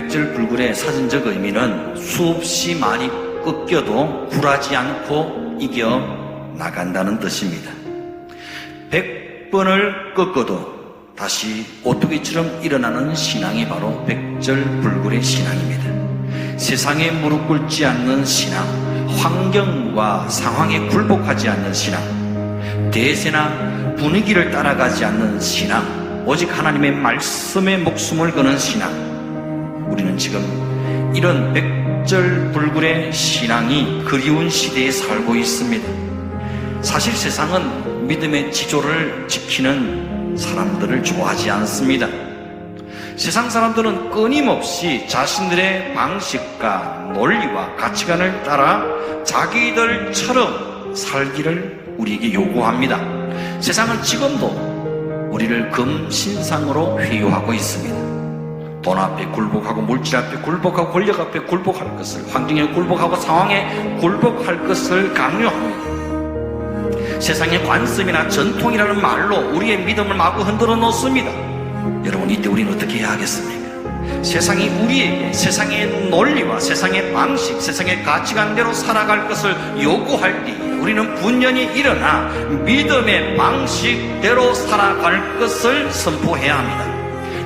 백절불굴의 사전적 의미는 수없이 많이 꺾여도 굴하지 않고 이겨 나간다는 뜻입니다. 백 번을 꺾어도 다시 오토기처럼 일어나는 신앙이 바로 백절불굴의 신앙입니다. 세상에 무릎 꿇지 않는 신앙, 환경과 상황에 굴복하지 않는 신앙, 대세나 분위기를 따라가지 않는 신앙, 오직 하나님의 말씀에 목숨을 거는 신앙. 우리는 지금 이런 백절불굴의 신앙이 그리운 시대에 살고 있습니다. 사실 세상은 믿음의 지조를 지키는 사람들을 좋아하지 않습니다. 세상 사람들은 끊임없이 자신들의 방식과 논리와 가치관을 따라 자기들처럼 살기를 우리에게 요구합니다. 세상은 지금도 우리를 금신상으로 회유하고 있습니다. 돈 앞에 굴복하고 물질 앞에 굴복하고 권력 앞에 굴복할 것을 환경에 굴복하고 상황에 굴복할 것을 강요합니다. 세상의 관습이나 전통이라는 말로 우리의 믿음을 마구 흔들어 놓습니다. 여러분 이때 우리는 어떻게 해야 하겠습니까? 세상이 우리에게 세상의 논리와 세상의 방식, 세상의 가치관대로 살아갈 것을 요구할 때 우리는 분연히 일어나 믿음의 방식대로 살아갈 것을 선포해야 합니다.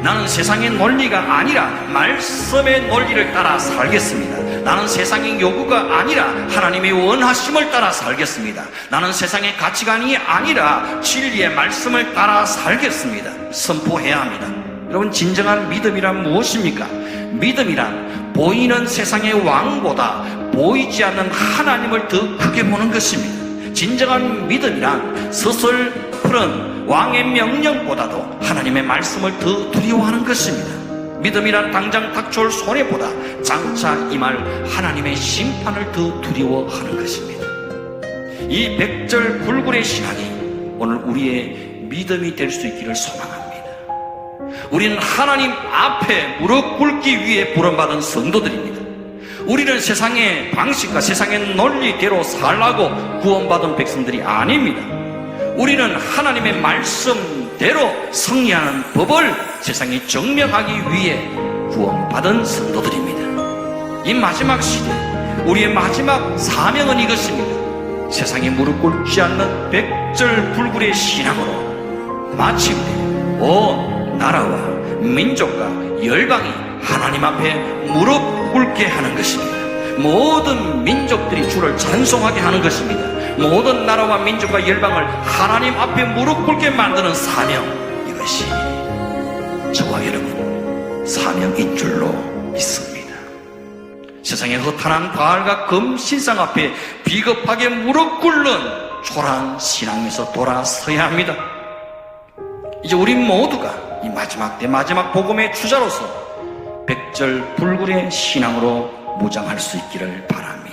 나는 세상의 논리가 아니라 말씀의 논리를 따라 살겠습니다. 나는 세상의 요구가 아니라 하나님의 원하심을 따라 살겠습니다. 나는 세상의 가치관이 아니라 진리의 말씀을 따라 살겠습니다. 선포해야 합니다. 여러분, 진정한 믿음이란 무엇입니까? 믿음이란 보이는 세상의 왕보다 보이지 않는 하나님을 더 크게 보는 것입니다. 진정한 믿음이란 서 슬푸른 왕의 명령보다도 하나님의 말씀을 더 두려워하는 것입니다. 믿음이란 당장 닥쳐올 손해보다 장차 임할 하나님의 심판을 더 두려워하는 것입니다. 이 백절 불굴의 신앙이 오늘 우리의 믿음이 될 수 있기를 소망합니다. 우리는 하나님 앞에 무릎 꿇기 위해 부름받은 성도들입니다. 우리는 세상의 방식과 세상의 논리대로 살라고 구원받은 백성들이 아닙니다. 우리는 하나님의 말씀대로 승리하는 법을 세상에 증명하기 위해 구원받은 성도들입니다. 이 마지막 시대, 우리의 마지막 사명은 이것입니다. 세상에 무릎 꿇지 않는 백절불굴의 신앙으로 마침내 온 나라와 민족과 열방이 하나님 앞에 무릎 꿇게 하는 것입니다. 모든 민족들이 주를 찬송하게 하는 것입니다. 모든 나라와 민족과 열방을 하나님 앞에 무릎 꿇게 만드는 사명 이것이 저와 여러분 사명인 줄로 믿습니다. 세상의 허탄한 바알과 금 신상 앞에 비겁하게 무릎 꿇는 초라한 신앙에서 돌아서야 합니다. 이제 우리 모두가 이 마지막 때 마지막 복음의 주자로서 백절 불굴의 신앙으로 무장할 수 있기를 바랍니다.